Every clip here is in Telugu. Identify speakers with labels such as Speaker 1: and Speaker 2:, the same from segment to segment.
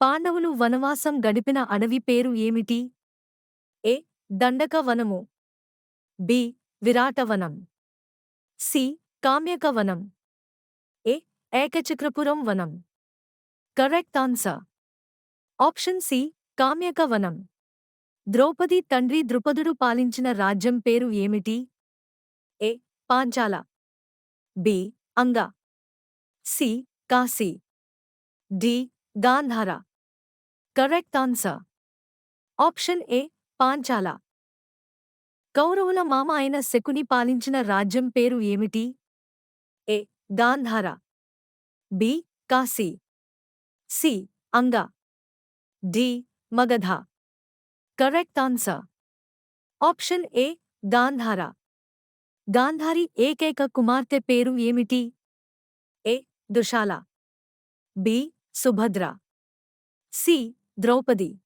Speaker 1: పాండవులు వనవాసం గడిపిన అడవి పేరు ఏమిటి? ఏ. దండక వనము బి. విరాటవనం. సి. కామ్యక వనం ఏ. ఏకచక్రపురం వనం correct answer. Option C. Kamyaka వనం ద్రౌపది తండ్రి ద్రుపదుడు పాలించిన రాజ్యం పేరు ఏమిటి? A. Panchala. B. Anga. C. Kashi. D. Gandhara. Correct answer option A Panchala కౌరవుల మామ అయిన శకుని పాలించిన రాజ్యం పేరు ఏమిటి A Gandhara B Kashi C Anga D Magadha correct answer option A Gandhara Gandhari ఏకైక కుమార్తె పేరు ఏమిటి A Dushala B Subhadra C Draupadi.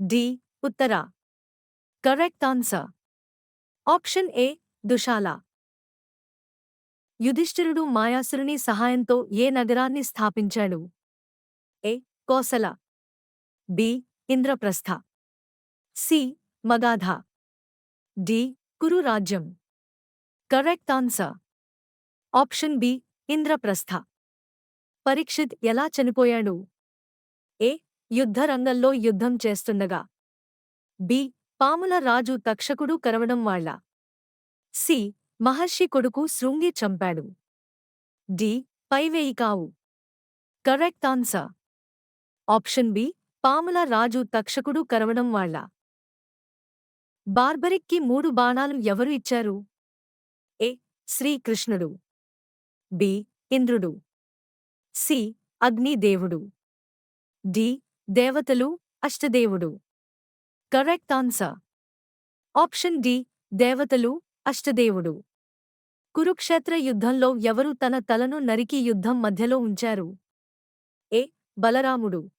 Speaker 1: D. Uttara. Correct answer. Option A. Dushala. యుధిష్ఠిరుడు మాయాసురుని సహాయంతో ఏ నగరాన్ని స్థాపించాడు? A. Kosala. B. Indraprastha. C. Magadha. D. Kuru రాజ్యం correct answer. Option B. Indraprastha. Parikshit ఎలా చనిపోయాడు? ఏ. యుద్ధరంగంలో యుద్ధం చేస్తుండగా. బి. పాముల రాజు తక్షకుడు కరవడం వాళ్ళ. సి. మహర్షి కొడుకు శృంగి చంపాడు. డి. పైవేయి కావు. Correct answer. Option B. పాముల రాజు తక్షకుడు కరవడం వాళ్ళ. బార్బరిక్కి మూడు బాణాలు ఎవరు ఇచ్చారు? ఏ. శ్రీకృష్ణుడు. బి. ఇంద్రుడు. సి. అగ్నిదేవుడు. డి. దేవతలు అష్టదేవుడు. Correct answer. ఆప్షన్ డి దేవతలు అష్టదేవుడు. కురుక్షేత్ర యుద్ధంలో ఎవరు తన తలను నరికి యుద్ధం మధ్యలో ఉంచారు? ఏ బలరాముడు.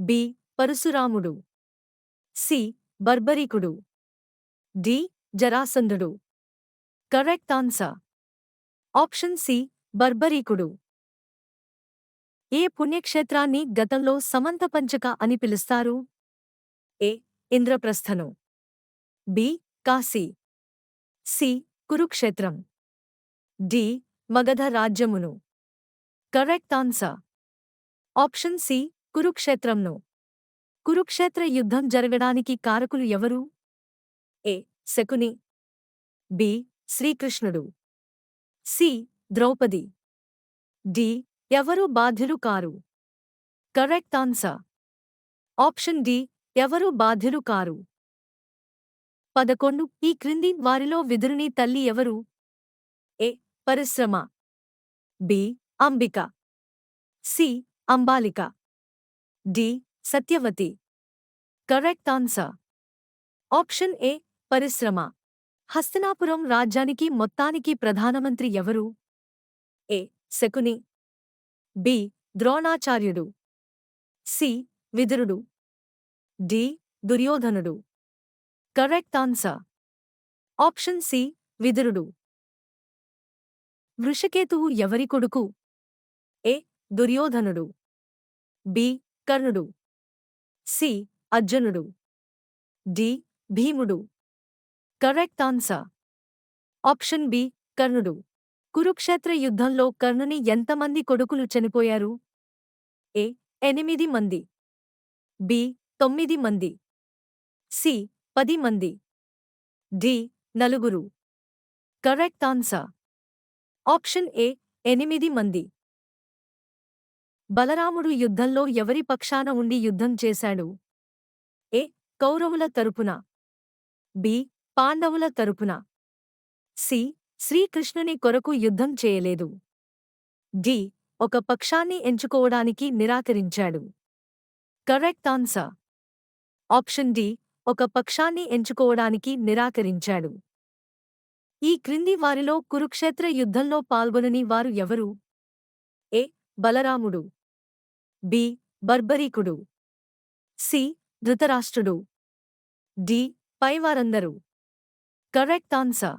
Speaker 1: బి పరశురాముడు. సి బర్బరీకుడు. డి జరాసంధుడు. Correct answer. ఆప్షన్ సి బర్బరీకుడు. ఏ పుణ్యక్షేత్రాన్ని గతంలో సమంతపంచక అని పిలుస్తారు? ఏ. ఇంద్రప్రస్థను. బి. కాశీ. సి. కురుక్షేత్రం. డి. మగధ రాజ్యమును. Correct answer. Option C. కురుక్షేత్రంను. Kurukshetra యుద్ధం జరగడానికి కారకులు ఎవరు? ఏ. శకుని. బి. శ్రీకృష్ణుడు. సి. ద్రౌపది. డి. ఎవరు బాధ్యులు కారు? కరెక్ట్ ఆన్సర్ ఆప్షన్ డి ఎవరు బాధ్యులు కారు? పదకొండు ఈ క్రింది వారిలో విదురుని తల్లి ఎవరు? ఏ పరిశ్రమ. B Ambika. C Ambalika. D Satyavati. Correct answer option A పరిశ్రమ. హస్తినాపురం రాజ్యానికి మొత్తానికి ప్రధానమంత్రి ఎవరు? ఏ శకుని. బి. ద్రోణాచార్యుడు. సి. విదురుడు. డి. దుర్యోధనుడు. Correct answer. Option C. విదురుడు. వృషకేతువు ఎవరి కొడుకు? ఏ. దుర్యోధనుడు. బి. కర్ణుడు. సి. అర్జునుడు. డి. భీముడు. Correct answer. Option B. కర్ణుడు. కురుక్షేత్ర యుద్ధంలో కర్ణుని ఎంతమంది కొడుకులు చనిపోయారు? ఏ ఎనిమిది మంది. బి తొమ్మిది మంది. సి పది మంది. డి నలుగురు. Correct answer. ఆప్షన్ ఏ ఎనిమిది మంది. బలరాముడు యుద్ధంలో ఎవరి పక్షాన ఉండి యుద్ధం చేశాడు? ఏ కౌరవుల తరపున. బి పాండవుల తరపున. సి శ్రీకృష్ణుని కొరకు యుద్ధం చేయలేదు. డి. ఒక పక్షాన్ని ఎంచుకోవడానికి నిరాకరించాడు. Correct answer. Option D. ఒక పక్షాన్ని ఎంచుకోవడానికి నిరాకరించాడు. ఈ క్రింది వారిలో కురుక్షేత్ర యుద్ధంలో పాల్గొనని వారు ఎవరు? ఏ. బలరాముడు. బి. బర్బరీకుడు. సి. ధృతరాష్ట్రుడు. D. పైవారందరూ. Correct answer.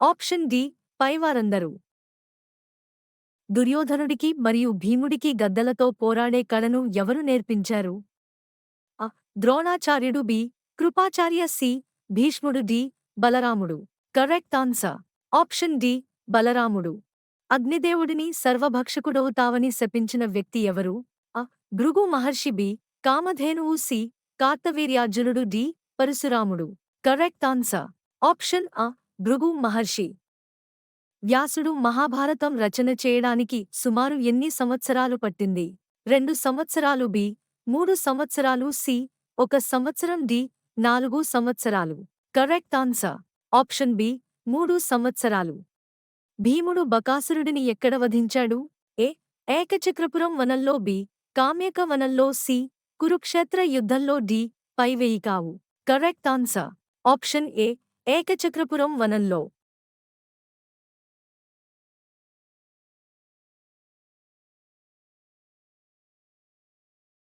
Speaker 1: Option D పైవారందరూ. దుర్యోధనుడికి మరియు భీముడికి గద్దలతో పోరాడే కళను ఎవరు నేర్పించారు? అ ద్రోణాచార్యుడు బి కృపాచార్య సి భీష్ముడు డి బలరాముడు. Correct answer. ఆప్షన్ డి బలరాముడు. అగ్నిదేవుడిని సర్వభక్షకుడవుతావని శపించిన వ్యక్తి ఎవరు? అ భృగు మహర్షి బి కామధేనువు సి కార్తవీర్యార్జునుడు డి పరశురాముడు. Correct answer. ఆప్షన్ అ భృగు మహర్షి. వ్యాసుడు మహాభారతం రచన చేయడానికి సుమారు ఎన్ని సంవత్సరాలు పట్టింది? రెండు సంవత్సరాలు బి మూడు సంవత్సరాలు సి ఒక సంవత్సరం డి నాలుగు సంవత్సరాలు. Correct answer. ఆప్షన్ బి మూడు సంవత్సరాలు. భీముడు బకాసురుడిని ఎక్కడ వధించాడు? ఏ ఏకచక్రపురం వనంలో బి కామ్యక వనంలో సి కురుక్షేత్ర యుద్ధంలో D పైవేయికావు. Correct answer. Option A Ekachakrapuram వనంలో